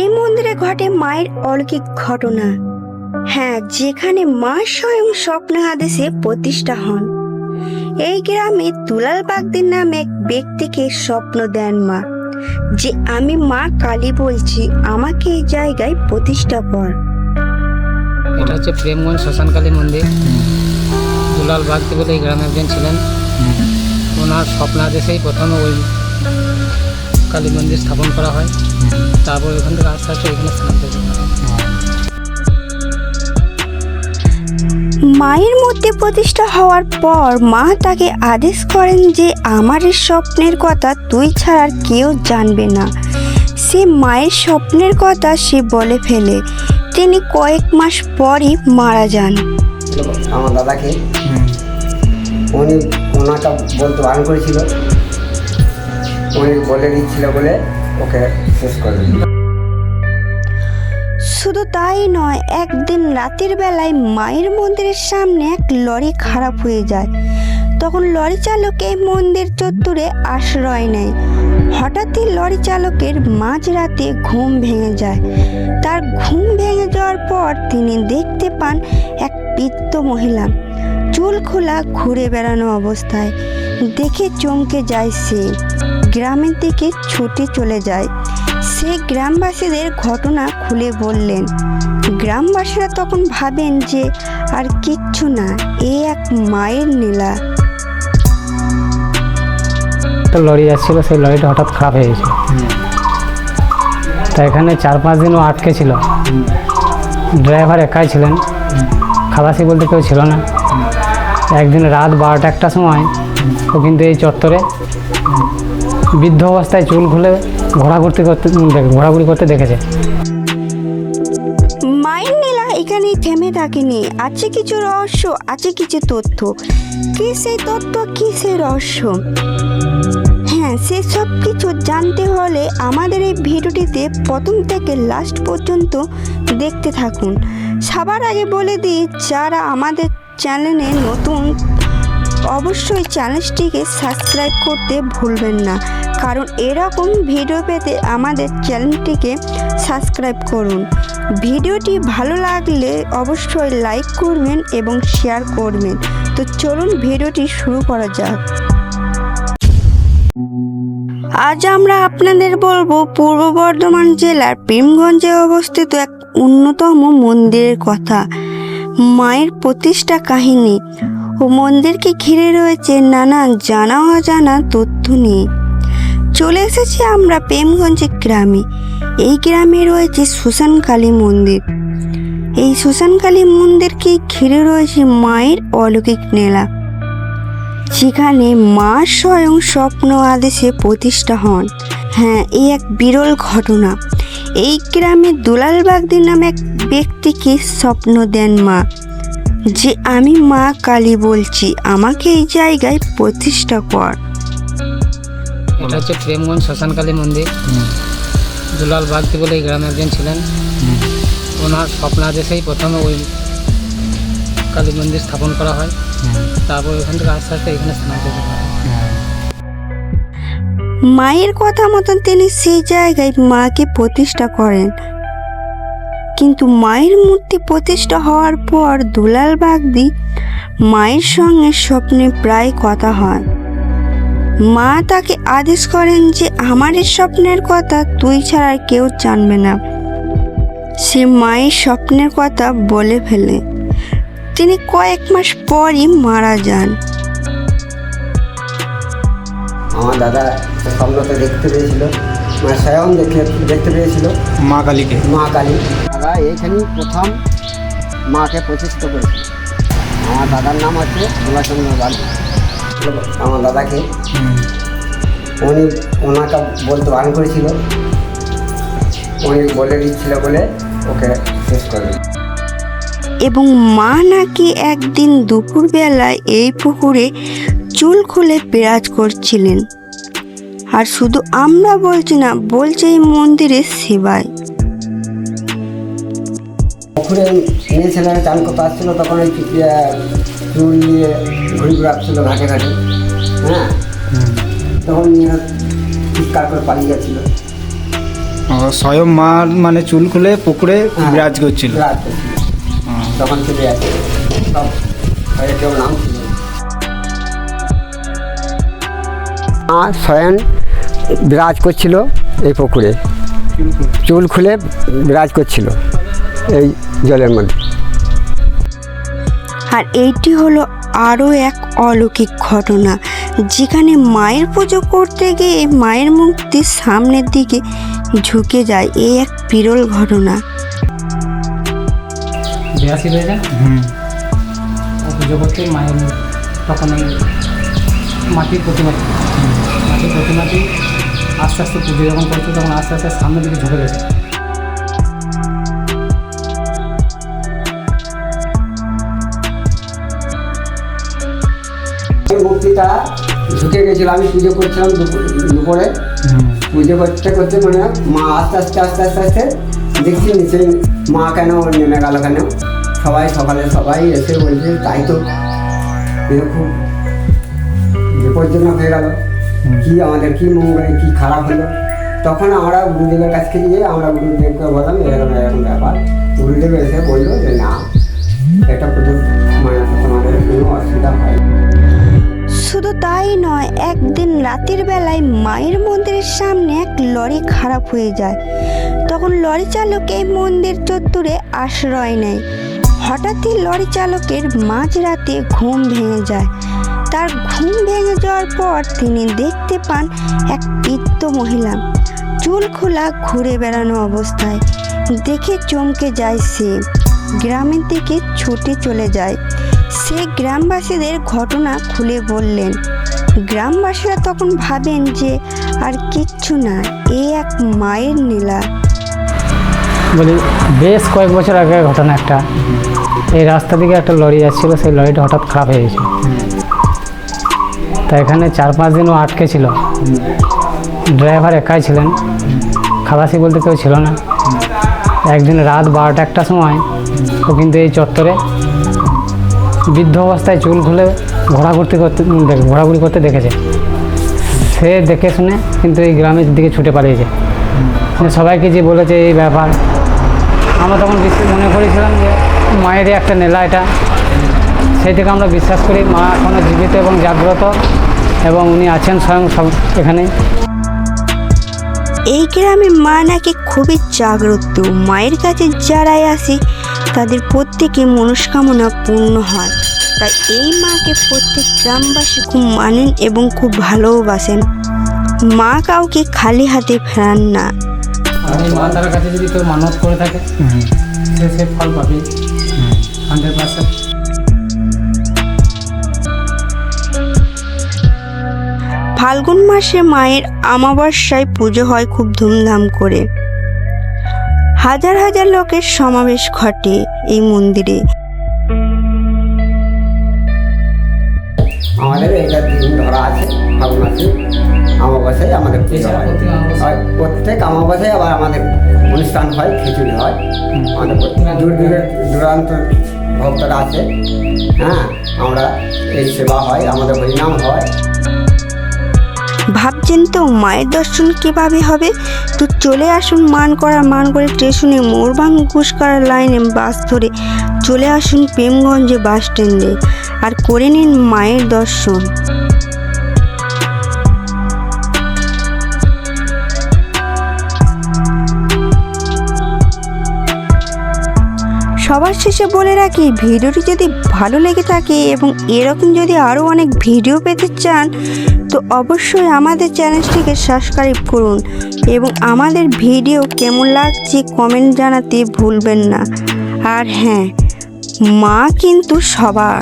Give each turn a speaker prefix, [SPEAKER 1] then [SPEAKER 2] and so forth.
[SPEAKER 1] এই মন্দিরে ঘটে মায়ের অলৌকিক ঘটনা। হ্যাঁ যেখানে মা স্বয়ং স্বপ্ন আদেশে প্রতিষ্ঠা হন। এই গ্রামে দুলাল বাগদির নামে এক ব্যক্তিকে স্বপ্ন দেন মা যে আমি মা কালী বলছি আমাকে এই জায়গায় প্রতিষ্ঠা কর।
[SPEAKER 2] এটা হচ্ছে প্রেমগঞ্জ শ্মশানকালী মন্দির। দুলাল বাগদি বলে এই গ্রামে একজন ছিলেন। ওনার স্বপ্নাদেশেই প্রথমে ওই কালী মন্দির স্থাপন করা হয়। তারপর ওখান থেকে আস্তে আস্তে এখানে স্থানান্তরিত করা হয়।
[SPEAKER 1] মায়ের মধ্যে প্রতিষ্ঠা হওয়ার পর মা তাকে আদেশ করেন যে আমার স্বপ্নের কথা তুই ছাড়া আর কেউ জানবে না। সে মায়ের স্বপ্নের কথা সে বলে ফেলে। তিনি কয়েক মাস পরই মারা যান।
[SPEAKER 3] আমার দাদাকে। উনি ওনাকে বলতে বারণ করেছিল। উনি বলে দিচ্ছিল বলে ওকে শেষ করে দিল।
[SPEAKER 1] শুধু তাই নয়, একদিন রাতের বেলায় মায়ের মন্দিরের সামনে এক লরি খারাপ হয়ে যায়। তখন লরি চালক এই মন্দির চত্বরে আশ্রয় নেয়। হঠাৎই লরি চালকের মাঝরাতে ঘুম ভেঙে যায়। তার ঘুম ভেঙে যাওয়ার পর তিনি দেখতে পান এক বৃদ্ধ মহিলা। চুল খোলা ঘুরে বেড়ানো অবস্থায়। দেখে চমকে যায় সে। গ্রামের দিকে ছুটে চলে যায়। সে গ্রামবাসীদের ঘটনা খুলে বললেন। গ্রামবাসীরা তখন ভাবেন যে, আর কিচ্ছু না, এ এক মায়ের নীলা।
[SPEAKER 2] একটা লরি যাচ্ছিল, সেই লরিটা হঠাৎ খারাপ হয়ে গেছে। তা এখানে চার পাঁচ দিন ও আটকে ছিল। ড্রাইভার একাই ছিলেন। খালাসি বলতে কেউ ছিল না। একদিন রাত বারোটা একটার সময় ও কিন্তু এই চত্বরে বৃদ্ধ অবস্থায় চুল খুলে ঘোরাঘুরতে করতে ঘোরাঘুরি করতে দেখেছে।
[SPEAKER 1] মায়ের নীলা এখানেই থেমে থাকেনি। আছে কিছু রহস্য, আছে কিছু তথ্য। কি সেই তথ্য কি সেই রহস্য? হ্যাঁ সেসব কিছু জানতে হলে আমাদের এই ভিডিওটিতে প্রথম থেকে লাস্ট পর্যন্ত দেখতে থাকুন। সবার আগে বলে দিই, যারা আমাদের চ্যানেলে নতুন অবশ্যই চ্যানেলটিকে সাবস্ক্রাইব করতে ভুলবেন না। কারণ এরকম ভিডিও পেতে আমাদের চ্যানেলটিকে সাবস্ক্রাইব করুন। ভিডিওটি ভালো লাগলে অবশ্যই লাইক করবেন এবং শেয়ার করবেন। তো চলুন ভিডিওটি শুরু করা যাক। আজ আমরা আপনাদের বলব, পূর্ব বর্ধমান জেলার প্রেমগঞ্জে অবস্থিত এক অন্যতম মন্দিরের কথা। মায়ের প্রতিষ্ঠা কাহিনী। মন্দিরকে ঘিরে রয়েছে নানা জানা অজানা তথ্য নিয়ে। চলে এসেছি আমরা প্রেমগঞ্জ গ্রামে। এই গ্রামে রয়েছে শ্মশান কালী মন্দির। এই শ্মশান কালী মন্দিরকে ঘিরে রয়েছে মায়ের অলৌকিক নেলা যেখানে মা স্বয়ং স্বপ্ন আদেশে প্রতিষ্ঠা হন। হ্যাঁ এই এক বিরল ঘটনা। এই গ্রামে দুলাল বাগদি নামে এক ব্যক্তিকে স্বপ্ন দেন মা। যে আমি মা কালী বলছি আমাকে এই জায়গায় প্রতিষ্ঠা কর।
[SPEAKER 2] এটা হচ্ছে প্রেমগঞ্জ শ্মশানকালী মন্দির। দুলাল বাগদি বলে এই গ্রামে একজন ছিলেন। ওনার স্বপ্নাদেশেই প্রথমে ওই কালী মন্দির স্থাপন করা হয়। তারপর ওখান থেকে আস্তে আস্তে এখানে স্থানান্তরিত করা হয়।
[SPEAKER 1] মায়ের কথা মতন তিনি সেই জায়গায় মাকে প্রতিষ্ঠা করেন। কিন্তু মায়ের মূর্তি প্রতিষ্ঠা হওয়ার পর দুলাল বাগদি মায়ের সঙ্গে স্বপ্নে প্রায় কথা হয়। মা তাকে আদেশ করেন যে আমার এই স্বপ্নের কথা তুই ছাড়া আর কেউ জানবে না। সে মায়ের স্বপ্নের কথা বলে ফেলে। তিনি কয়েক মাস পরই মারা যান।
[SPEAKER 3] আমার দাদা স্বপ্নতে দেখতে পেয়েছিল মানে স্বয়ং দেখে দেখতে পেয়েছিল।
[SPEAKER 4] মা কালীকে।
[SPEAKER 3] মা কালী। দাদা এইখানেই প্রথম মাকে প্রতিষ্ঠিত করেছিল আমার দাদার নাম হচ্ছে ভোলাচন্দ্র বালি আমার দাদাকে উনি ওনাকে বলতে বারণ করেছিল। উনি বলে দিচ্ছিল বলে ওকে শেষ করে
[SPEAKER 1] এবং মা নাকি একদিন দুপুরবেলায় এই পুকুরে চুল খুলে বিরাজ করছিলেন। আর শুধু আমরা বলছি না, বলছে এই মন্দিরের সেবায়।
[SPEAKER 3] পুকুরে মেয়ে ছেলেরা চান করতে আসছিল তখন ওই চুল নিয়ে ঘুরে ঘুরাচ্ছিল ঘাটে ঘাটে হ্যাঁ? তখন মেয়েরা চিৎকার করে পালিয়ে যাচ্ছিল।
[SPEAKER 4] ও, স্বয়ং মা মানে চুল খুলে পুকুরে বিরাজ করছিল।
[SPEAKER 3] তখন চলে সব কেউ নাম ছিল মা স্বয়ং বিরাজ করছিল এই পুকুরে। চুল খুলে বিরাজ করছিল। এই জলের মধ্যে।
[SPEAKER 1] আর এইটি হলো আরও এক অলৌকিক ঘটনা। যেখানে মায়ের পুজো করতে গিয়ে মায়ের মূর্তি সামনের দিকে ঝুঁকে যায় এই এক বিরল ঘটনা।
[SPEAKER 2] পুজো করতে মায়ের তখন মাটির প্রতিমাটি মাটির প্রতিমাটি আস্তে আস্তে পুজো যখন করছে তখন আস্তে আস্তে সামনের দিকে ঝুঁকে গেছে।
[SPEAKER 3] মূর্তিটা ঝুঁকে গেছিল, আমি পুজো করছিলাম দুপুর- পুজো করতে করতে মানে মা আস্তে আস্তে আস্তে আস্তে আস্তে দেখছি নিচে মা কেন নেমে গেল কেন? সবাই সকালে সবাই এসে বলছে, তাই তো। এরকম বিপজ্জনক হয়ে গেল। কি আমাদের কি মঙ্গলে, কি খারাপ হলো? তখন আমরা গুরুদেবের কাছে গিয়ে আমরা গুরুদেবকে বললাম, এরকম এরকম ব্যাপার। গুরুদেব এসে বলল যে, না, এটা মানে তোমাদের কোনো অসুবিধা হয়।
[SPEAKER 1] শুধু তাই নয়, একদিন রাতের বেলায় মায়ের মন্দিরের সামনে এক লরি খারাপ হয়ে যায়। তখন লরি চালক এই মন্দির চত্বরে আশ্রয় নেয়। হঠাৎই লরি চালকের মাঝরাতে ঘুম ভেঙে যায়। তার ঘুম ভেঙে যাওয়ার পর তিনি দেখতে পান এক বৃদ্ধ মহিলা। চুল খোলা ঘুরে বেড়ানো অবস্থায়। দেখে চমকে যায় সে। গ্রামের দিকে ছুটে চলে যায়। সে গ্রামবাসীদের ঘটনা খুলে বললেন। গ্রামবাসীরা তখন ভাবেন যে আর কিচ্ছু না, এ এক মায়ের নীলা।
[SPEAKER 2] বলি, বেশ কয়েক বছর আগে ঘটনা একটা। এই রাস্তা দিকে একটা লরি যাচ্ছিল, সেই লরিটা হঠাৎ খারাপ হয়ে গেছে। তা এখানে চার পাঁচ দিনও আটকে ছিল। ড্রাইভার একাই ছিলেন। খালাসি বলতে কেউ ছিল না। একদিন রাত বারোটা একটার সময় ও কিন্তু এই চত্বরে বৃদ্ধ অবস্থায় চুল খুলে ঘোরাঘুরতি করতে দেখ- ঘোরাঘুরি করতে দেখেছে। সে দেখে শুনে কিন্তু এই গ্রামের দিকে ছুটে পালিয়েছে। যে সবাইকে যে বলেছে এই ব্যাপার। আমরা তখন বিশ্বাস মনে করেছিলাম যে মায়েরই একটা নেলা এটা। সেই থেকে আমরা বিশ্বাস করি মা এখনও জীবিত এবং জাগ্রত এবং উনি আছেন স্বয়ং সব এখানে।
[SPEAKER 1] এই গ্রামে মা নাকি খুবই জাগ্রত। মায়ের কাছে যারাই আসে তাদের প্রত্যেকে মনস্কামনা পূর্ণ হয়। তাই এই মাকে প্রত্যেক গ্রামবাসী খুব মানেন এবং খুব ভালোবাসেন। মা কাউকে খালি হাতে ফেরান না।
[SPEAKER 2] মা তার কাছে যদি কেউ মানত করে থাকে সে সে ফল পাবে। Hundred percent.
[SPEAKER 1] ফাল্গুন মাসে মায়ের আমাবস্যায় পুজো হয় খুব ধুমধাম করে। হাজার হাজার লোকের সমাবেশ ঘটে এই মন্দিরে।
[SPEAKER 3] আমাদের এটা দিন ধরা আছে ফাল্গুন মাসে অমাবস্যায় আমাদের হয়।
[SPEAKER 2] প্রত্যেক অমাবস্যায়
[SPEAKER 3] আবার আমাদের অনুষ্ঠান হয়, খিচুড়ি হয়। আমাদের দূর দূরের দূরান্ত ভক্তরা আছে হ্যাঁ আমরা এই সেবা হয়, আমাদের হরিনাম হয়।
[SPEAKER 1] ভাবছেন তো, মায়ের দর্শন কীভাবে হবে? তো চলে আসুন মান করা মান করে স্টেশনে মোরবাং ঘুষকার লাইনে বাস ধরে চলে আসুন প্রেমগঞ্জে বাস স্ট্যান্ডে আর করে নিন মায়ের দর্শন। সবার শেষে বলে রাখি, ভিডিওটি যদি ভালো লেগে থাকে এবং এরকম যদি আরও অনেক ভিডিও পেতে চান, তো অবশ্যই আমাদের চ্যানেলটিকে সাবস্ক্রাইব করুন এবং আমাদের ভিডিও কেমন লাগছে কমেন্ট জানাতে ভুলবেন না। আর হ্যাঁ মা কিন্তু সবার।